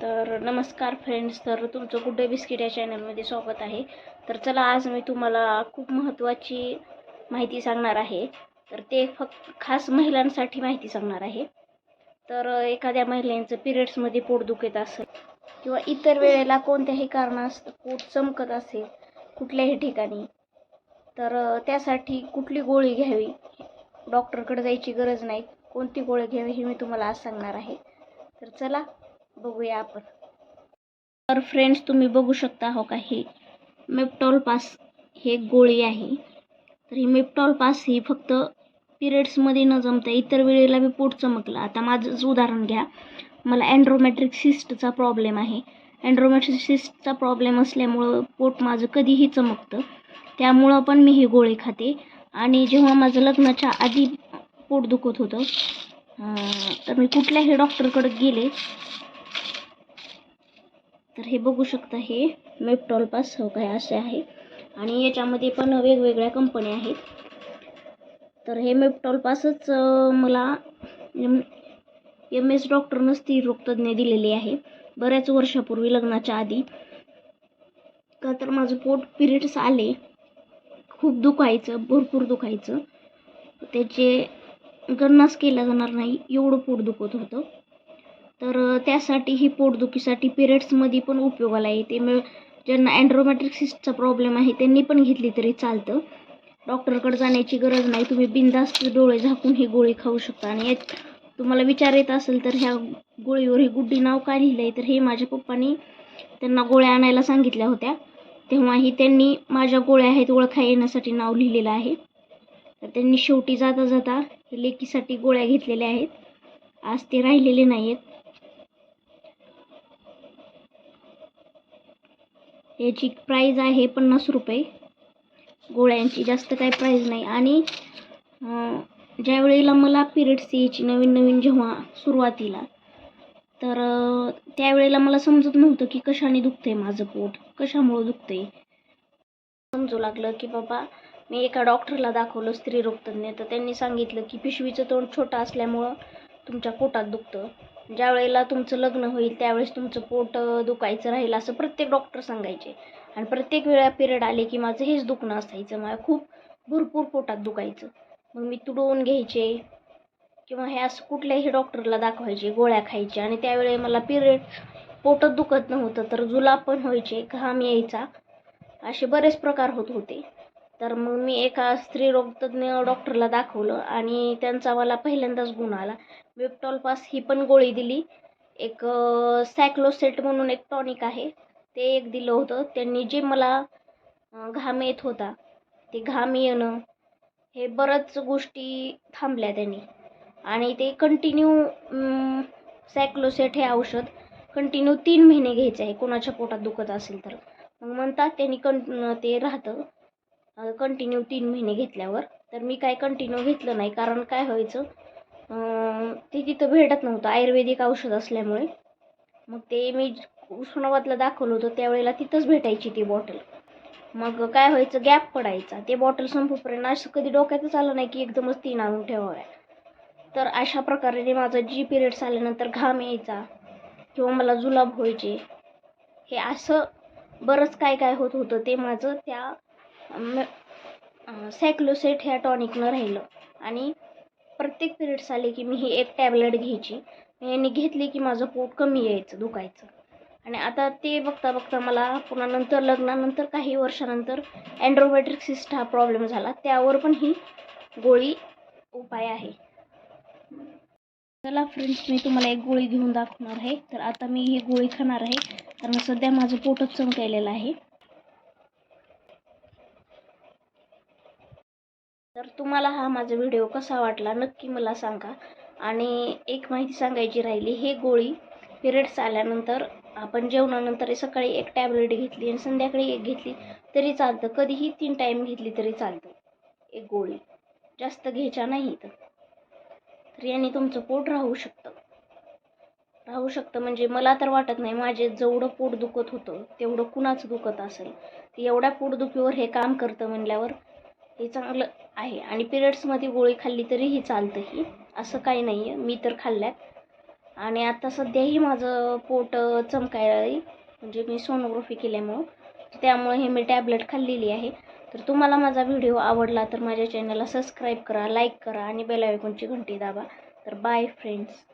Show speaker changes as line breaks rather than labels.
तर नमस्कार फ्रेंड्स तर तुमचं गुड्डे बिस्किट या चॅनलमध्ये स्वागत आहे. तर चला आज मी तुम्हाला खूप महत्त्वाची माहिती सांगणार आहे. तर ते फक्त खास महिलांसाठी माहिती सांगणार आहे. तर एखाद्या महिलांचं पिरियड्समध्ये पोट दुखत असेल किंवा इतर वेळेला कोणत्याही कारणास पोट चमकत असेल कुठल्याही ठिकाणी तर त्यासाठी कुठली गोळी घ्यावी डॉक्टरकडे जायची गरज नाही. कोणती गोळी घ्यावी हे मी तुम्हाला आज सांगणार आहे. तर चला बघूया आपण. तर फ्रेंड्स तुम्ही बघू शकता हो का हे मेप्टॉल पास हे गोळी आहे. तर ही मेप्टॉल पास ही फक्त पिरियड्समध्ये न जमता इतर वेळेला मी पोट चमकलं. आता माझंच उदाहरण घ्या. मला अँड्रोमॅट्रिक सिस्टचा प्रॉब्लेम आहे. अँड्रोमॅट्रिक सिस्टचा प्रॉब्लेम असल्यामुळं पोट माझं कधीही चमकतं. त्यामुळं पण मी ही गोळी खाते. आणि जेव्हा माझं लग्नाच्या आधी पोट दुखत होतं तर मी कुठल्याही डॉक्टरकडे गेले तर हे बघू शकता हे मेप्टॉल पास हो काय असे आहे. आणि याच्यामध्ये पण वेगवेगळ्या कंपन्या आहेत. तर हे मेप्टॉल पासच मला एम एम एस डॉक्टरनं स्त्री रोगतज्ञ दिलेली आहे. बऱ्याच वर्षापूर्वी लग्नाच्या आधी. का तर माझं पोट पिरियड्स आले. खूप दुखायचं भरपूर दुखायचं. त्याचे गणनाच केला जाणार नाही एवढं पोट दुखत होतं. तर त्यासाठी ही पोटदुखीसाठी पिरियड्समध्ये पण उपयोगाला येते. मग ज्यांना अँड्रोमॅट्रिक सिस्टचा प्रॉब्लेम आहे त्यांनी पण घेतली तरी चालतं. डॉक्टरकडे जाण्याची गरज नाही. तुम्ही बिनधास्त डोळे झाकून ही गोळी खाऊ शकता. आणि यात तुम्हाला विचार येत असेल तर ह्या गोळीवर हे गुड्डी नाव का लिहिलं आहे तर हे माझ्या पप्पानी त्यांना गोळ्या आणायला सांगितल्या होत्या. तेव्हाही त्यांनी माझ्या गोळ्या आहेत ओळखा येण्यासाठी नाव लिहिलेलं आहे. तर त्यांनी शेवटी जाता जाता लेकीसाठी गोळ्या घेतलेल्या आहेत. आज ते राहिलेले नाही आहेत याची प्राईज आहे पन्नास रुपये. गोळ्यांची जास्त काही प्राईज नाही. आणि ज्या वेळेला मला पिरियड्स यायची नवीन नवीन जेव्हा सुरुवातीला तर त्यावेळेला मला समजत नव्हतं की कशाने दुखतंय माझं पोट. कशामुळं दुखतंय? समजू लागलं की बाबा मी एका डॉक्टरला दाखवलं स्त्रीरोगतज्ञ तर त्यांनी सांगितलं की पिशवीचं तोंड छोटं असल्यामुळं तुमच्या पोटात दुखतं. ज्या वेळेला तुमचं लग्न होईल त्यावेळेस तुमचं पोट दुखायचं राहील असं प्रत्येक डॉक्टर सांगायचे. आणि प्रत्येक वेळा पिरियड आले की माझं हेच दुखणं असायचं मला खूप भरपूर पोटात दुखायचं. मग मी तुडवून घ्यायचे किंवा हे असं कुठल्याही डॉक्टरला दाखवायचे गोळ्या खायचे आणि त्यावेळी मला पिरियड पोटात दुखत नव्हतं तर जुलाब पण व्हायचे घाम यायचा. असे बरेच प्रकार होत होते. तर मग मी एका स्त्रीरोगतज्ञ डॉक्टरला दाखवलं आणि त्यांचा मला पहिल्यांदाच गुण आला. विप्टॉलपास ही पण गोळी दिली. एक सॅक्लोसेट म्हणून एक टॉनिक आहे. ते एक दिलं होतं. त्यांनी जे मला घाम येत होता ते घाम येणं हे बऱ्याच गोष्टी थांबल्या त्यांनी. आणि ते कंटिन्यू सॅक्लोसेट हे औषध कंटिन्यू तीन महिने घ्यायचं आहे. कोणाच्या पोटात दुखत असेल तर. मग म्हणतात त्यांनी कं ते राहतं. कंटिन्यू तीन महिने घेतल्यावर. तर मी काय कंटिन्यू घेतलं नाही. कारण काय व्हायचं ते तिथं भेटत नव्हतं. आयुर्वेदिक औषध असल्यामुळे. मग ते मी उस्मानाबादला दाखवलं होतं. त्यावेळेला तिथंच भेटायची ती बॉटल मग काय व्हायचं गॅप पडायचा. ते बॉटल संपूपर्यंत असं कधी डोक्यातच आलं नाही की एकदमच तीन आणून ठेवाव्या. तर अशा प्रकारे माझा जी पिरियड्स आल्यानंतर घाम यायचा किंवा मला जुलाब व्हायचे. हे असं बरंच काय काय होत होतं ते माझं त्या सॅक्लोसेट ह्या टॉनिकनं राहिलं. आणि प्रत्येक पिरियड्स आले की मी ही एक टॅबलेट घ्यायची. यांनी घेतली की माझं पोट कमी यायचं दुखायचं. आणि आता ते बघता बघता मला पुन्हा नंतर लग्नानंतर काही वर्षानंतर अँड्रोमॅट्रिक सिस्ट हा प्रॉब्लेम झाला. त्यावर पण ही गोळी उपाय आहे. चला फ्रेंड्स मी तुम्हाला एक गोळी घेऊन दाखवणार आहे. तर आता मी ही गोळी खाणार आहे. कारण सध्या माझं पोटच चमकायलेलं आहे. तर तुम्हाला हा माझा व्हिडिओ कसा वाटला नक्की मला सांगा. आणि एक माहिती सांगायची राहिली हे गोळी पिरियड्स आल्यानंतर आपण जेवणानंतर सकाळी एक टॅबलेट घेतली आणि संध्याकाळी एक घेतली तरी चालतं. कधीही तीन टाईम घेतली तरी चालतं. एक गोळी. जास्त घ्यायच्या नाही तर याने तुमचं पोट राहू शकतं. राहू शकतं म्हणजे मला तर वाटत नाही माझे जेवढं पोट दुखत होतं तेवढं कुणाचं दुखत असेल. एवढ्या पोटदुखीवर हे काम करतं म्हणल्यावर हे चांगलं आहे. आणि पिरियड्समध्ये गोळी खाल्ली तरीही चालतं ही. असं काही नाही आहे मी तर खाल्ल्यात. आणि आता सध्याही माझं पोट चमकायला म्हणजे मी सोनोग्राफी केल्यामुळं. त्यामुळे हे मी टॅबलेट खाल्लेली आहे. तर तुम्हाला माझा व्हिडिओ आवडला तर माझ्या चॅनलला सबस्क्राईब करा लाईक करा आणि बेल आयकॉनची घंटी दाबा. तर बाय फ्रेंड्स